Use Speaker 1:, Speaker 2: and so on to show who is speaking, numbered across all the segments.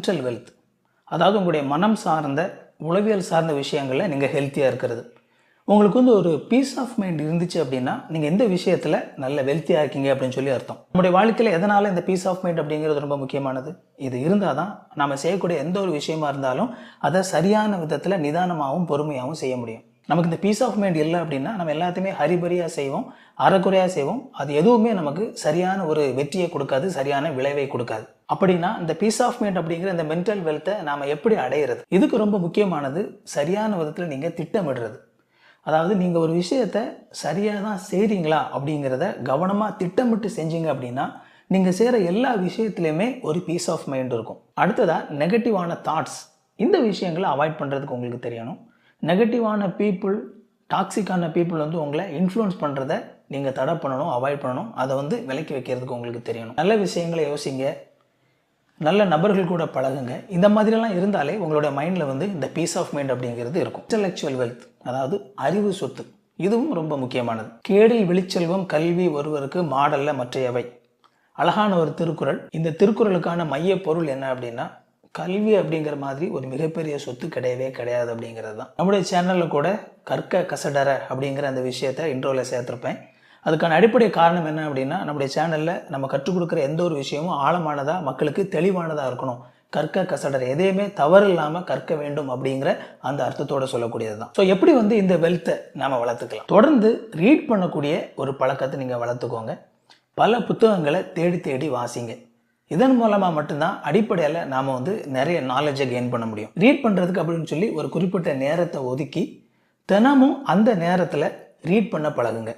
Speaker 1: Mental wealth அதாவது உங்களுடைய மனம் சார்ந்த உளவியல் சார்ந்த விஷயங்களில் நீங்கள் ஹெல்த்தியாக இருக்கிறது. உங்களுக்கு வந்து ஒரு பீஸ் ஆஃப் மைண்ட் இருந்துச்சு அப்படின்னா நீங்கள் எந்த விஷயத்தில் நல்ல வெல்த்தியாக இருக்கீங்க அப்படின்னு சொல்லி அர்த்தம். நம்முடைய வாழ்க்கையில் எதனால் இந்த பீஸ் ஆஃப் மைண்ட் அப்படிங்கிறது ரொம்ப முக்கியமானது? இது இருந்தால் தான் நம்ம செய்யக்கூடிய எந்த ஒரு விஷயமா இருந்தாலும் அதை சரியான விதத்தில் நிதானமாகவும் பொறுமையாகவும் செய்ய முடியும். நமக்கு இந்த பீஸ் ஆஃப் மைண்ட் இல்லை அப்படின்னா நம்ம எல்லாத்தையுமே ஹரிபரியாக செய்வோம் அறக்குறையாக செய்வோம். அது எதுவுமே நமக்கு சரியான ஒரு வெற்றியை கொடுக்காது சரியான விளைவை கொடுக்காது. அப்படின்னா இந்த பீஸ் ஆஃப் மைண்ட் அப்படிங்கிற இந்த மென்டல் வெல்த்தை நாம் எப்படி அடையிறது? இதுக்கு ரொம்ப முக்கியமானது சரியான விதத்தில் நீங்கள் திட்டமிடுறது. அதாவது நீங்கள் ஒரு விஷயத்தை சரியாக தான் செய்கிறீங்களா அப்படிங்கிறத கவனமாக திட்டமிட்டு செஞ்சீங்க அப்படின்னா நீங்கள் செய்கிற எல்லா விஷயத்துலையுமே ஒரு பீஸ் ஆஃப் மைண்ட் இருக்கும். அடுத்ததாக நெகட்டிவான தாட்ஸ் இந்த விஷயங்களை அவாய்ட் பண்ணுறதுக்கு உங்களுக்கு தெரியணும். நெகட்டிவான பீப்புள் டாக்ஸிக்கான பீப்புள் வந்து உங்களை இன்ஃப்ளூயன்ஸ் பண்ணுறத நீங்கள் தடை பண்ணணும் அவாய்ட் பண்ணணும். அதை வந்து விலக்கி வைக்கிறதுக்கு உங்களுக்கு தெரியணும். நல்ல விஷயங்களை யோசிங்க. நல்ல நபர்கள் கூட பழகுங்க. இந்த மாதிரிலாம் இருந்தாலே உங்களுடைய மைண்டில் வந்து இந்த பீஸ் ஆஃப் மைண்ட் அப்படிங்கிறது இருக்கும். இன்டலெக்சுவல் வெல்த் அதாவது அறிவு சொத்து இதுவும் ரொம்ப முக்கியமானது. கேடில் வெளிச்செல்வம் கல்வி ஒருவருக்கு மாடல்ல மற்றையவை. அழகான ஒரு திருக்குறள். இந்த திருக்குறளுக்கான மைய பொருள் என்ன அப்படின்னா கல்வி அப்படிங்கிற மாதிரி ஒரு மிகப்பெரிய சொத்து கிடையவே கிடையாது அப்படிங்கிறது தான். நம்முடைய சேனலில் கூட கற்க கசடர அப்படிங்கிற அந்த விஷயத்தை இன்ட்ரோவில் சேர்த்துருப்பேன். அதுக்கான அடிப்படை காரணம் என்ன அப்படின்னா நம்முடைய சேனலில் நம்ம கற்றுக் கொடுக்குற எந்த ஒரு விஷயமும் ஆழமானதாக மக்களுக்கு தெளிவானதாக இருக்கணும். கற்க கசடர் எதையுமே தவறு இல்லாமல் கற்க வேண்டும் அப்படிங்கிற அந்த அர்த்தத்தோட சொல்லக்கூடியது தான். ஸோ எப்படி வந்து இந்த வெல்த்தை நாம வளர்த்துக்கலாம்? தொடர்ந்து ரீட் பண்ணக்கூடிய ஒரு பழக்கத்தை நீங்கள் வளர்த்துக்கோங்க. பல புத்தகங்களை தேடி தேடி வாசிங்க. இதன் மூலமாக மட்டும்தான் அடிப்படையில் நாம் வந்து நிறைய நாலேஜை கெயின் பண்ண முடியும். ரீட் பண்ணுறதுக்கு அப்படின்னு சொல்லி ஒரு குறிப்பிட்ட நேரத்தை ஒதுக்கி தினமும் அந்த நேரத்தில் ரீட் பண்ண பழகுங்க.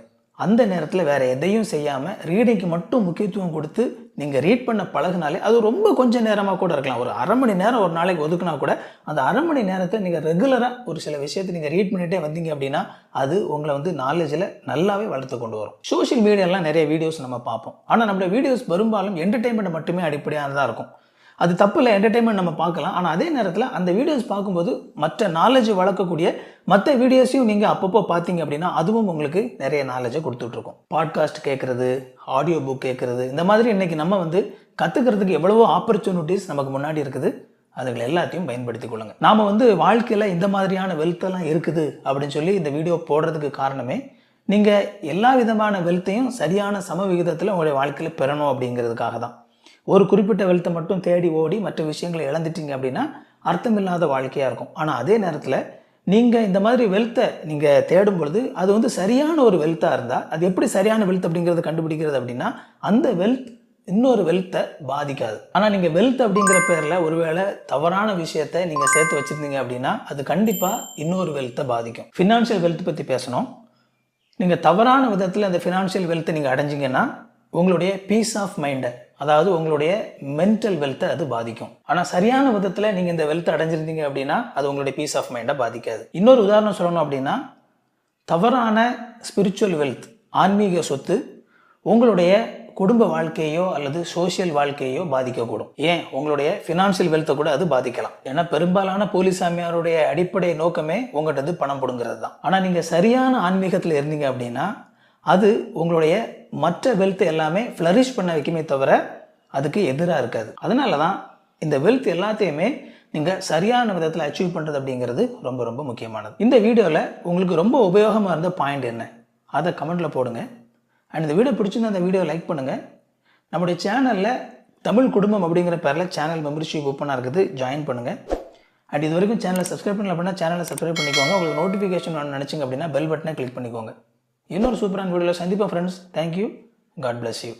Speaker 1: அந்த நேரத்தில் வேறு எதையும் செய்யாமல் ரீடிங்க்கு மட்டும் முக்கியத்துவம் கொடுத்து நீங்கள் ரீட் பண்ண பழகுனாலே அது ரொம்ப கொஞ்சம் நேரமாக கூட இருக்கலாம். ஒரு அரை மணி நேரம் ஒரு நாளைக்கு ஒதுக்குனா கூட அந்த அரை மணி நேரத்தை நீங்கள் ரெகுலராக ஒரு சில விஷயத்தை நீங்கள் ரீட் பண்ணிகிட்டே வந்தீங்க அப்படின்னா அது உங்களை வந்து நாலேஜில் நல்லாவே வளர்த்து கொண்டு வரும். சோஷியல் மீடியாலாம் நிறைய வீடியோஸ் நம்ம பார்ப்போம். ஆனால் நம்மளோட வீடியோஸ் பெரும்பாலும் என்டர்டெயின்மெண்ட் மட்டுமே அடிப்படையாக தான் இருக்கும். அது தப்பு இல்லை என்டர்டைன்மெண்ட் நம்ம பார்க்கலாம். ஆனால் அதே நேரத்தில் அந்த வீடியோஸ் பார்க்கும்போது மற்ற நாலேஜ் வளர்க்கக்கூடிய மற்ற வீடியோஸையும் நீங்கள் அப்பப்போ பார்த்தீங்க அப்படின்னா அதுவும் உங்களுக்கு நிறைய நாலேஜை கொடுத்துட்ருக்கோம். பாட்காஸ்ட் கேட்குறது ஆடியோ புக் கேட்குறது இந்த மாதிரி இன்றைக்கி நம்ம வந்து கற்றுக்கிறதுக்கு எவ்வளவோ ஆப்பர்ச்சுனிட்டிஸ் நமக்கு முன்னாடி இருக்குது. அதுகளை எல்லாத்தையும் பயன்படுத்தி கொள்ளுங்க. நாம் வந்து வாழ்க்கையில் இந்த மாதிரியான வெல்த்தெல்லாம் இருக்குது அப்படின்னு சொல்லி இந்த வீடியோ போடுறதுக்கு காரணமே நீங்கள் எல்லா விதமான வெல்த்தையும் சரியான சம விகிதத்தில் உங்களுடைய வாழ்க்கையில் பெறணும் அப்படிங்கிறதுக்காக தான் ஒரு குறிப்பிட்ட வெல்த்தை மட்டும் தேடி ஓடி மற்ற விஷயங்களை இழந்துட்டீங்க அப்படின்னா அர்த்தமில்லாத வாழ்க்கையாக இருக்கும். ஆனால் அதே நேரத்தில் நீங்கள் இந்த மாதிரி வெல்த்தை நீங்கள் தேடும் பொழுது அது வந்து சரியான ஒரு வெல்த்தாக இருந்தால் அது எப்படி சரியான வெல்த் அப்படிங்கிறத கண்டுபிடிக்கிறது அப்படின்னா அந்த வெல்த் இன்னொரு வெல்த்தை பாதிக்காது. ஆனால் நீங்கள் வெல்த் அப்படிங்கிற பேரில் ஒருவேளை தவறான விஷயத்தை நீங்கள் சேர்த்து வச்சுருந்தீங்க அப்படின்னா அது கண்டிப்பாக இன்னொரு வெல்த்தை பாதிக்கும். ஃபினான்ஷியல் வெல்த் பற்றி பேசணும். நீங்கள் தவறான விதத்தில் அந்த ஃபினான்ஷியல் வெல்த்தை நீங்கள் அடைஞ்சிங்கன்னா உங்களுடைய பீஸ் ஆஃப் மைண்டை அதாவது உங்களுடைய மென்டல் வெல்த்தை அது பாதிக்கும். ஆனால் சரியான விதத்தில் நீங்கள் இந்த வெல்த் அடைஞ்சிருந்தீங்க அப்படின்னா அது உங்களுடைய பீஸ் ஆஃப் மைண்டை பாதிக்காது. இன்னொரு உதாரணம் சொல்லணும் அப்படின்னா தவறான ஸ்பிரிச்சுவல் வெல்த் ஆன்மீக சொத்து உங்களுடைய குடும்ப வாழ்க்கையோ அல்லது சோஷியல் வாழ்க்கையோ பாதிக்கக்கூடும். ஏன்? உங்களுடைய ஃபினான்ஷியல் வெல்த்தை கூட அது பாதிக்கலாம். ஏன்னா பெரும்பாலான போலீஸ் சாமியாருடைய அடிப்படை நோக்கமே உங்கள்கிட்ட பணம் பிடுங்கிறது தான் ஆனால் நீங்கள் சரியான ஆன்மீகத்தில் இருந்தீங்க அப்படின்னா அது உங்களுடைய மற்ற வெல்த் எல்லாமே ஃப்ளரிஷ் பண்ண வைக்குமே தவிர அதுக்கு எதிராக இருக்காது. அதனால தான் இந்த வெல்த் எல்லாத்தையுமே நீங்கள் சரியான விதத்தில் அச்சீவ் பண்ணுறது அப்படிங்கிறது ரொம்ப ரொம்ப முக்கியமானது. இந்த வீடியோவில் உங்களுக்கு ரொம்ப உபயோகமாக இருந்த பாயிண்ட் என்ன? அதை கமெண்ட்டில் போடுங்க. அண்ட் இந்த வீடியோ பிடிச்சிருந்தா அந்த வீடியோ லைக் பண்ணுங்கள் நம்முடைய சேனலில் தமிழ் குடும்பம் அப்படிங்கிற பேரில் சேனல் மெம்பர்ஷிப் ஓப்பனாக இருக்குது. ஜாயின் பண்ணுங்கள் அண்ட் இது வரைக்கும் சேனலை சப்ஸ்கிரைப் பண்ணல அப்படின்னா சேனலை சப்ஸ்கிரைப் பண்ணிக்கோங்க. உங்களுக்கு நோட்டிஃபிகேஷன் வேணும்னு நினச்சிங்க அப்படின்னா பெல் பட்டனை கிளிக் பண்ணிக்கோங்க. இன்னொரு சூப்பரான வீடியோவில் சந்திப்போம் friends thank you God bless you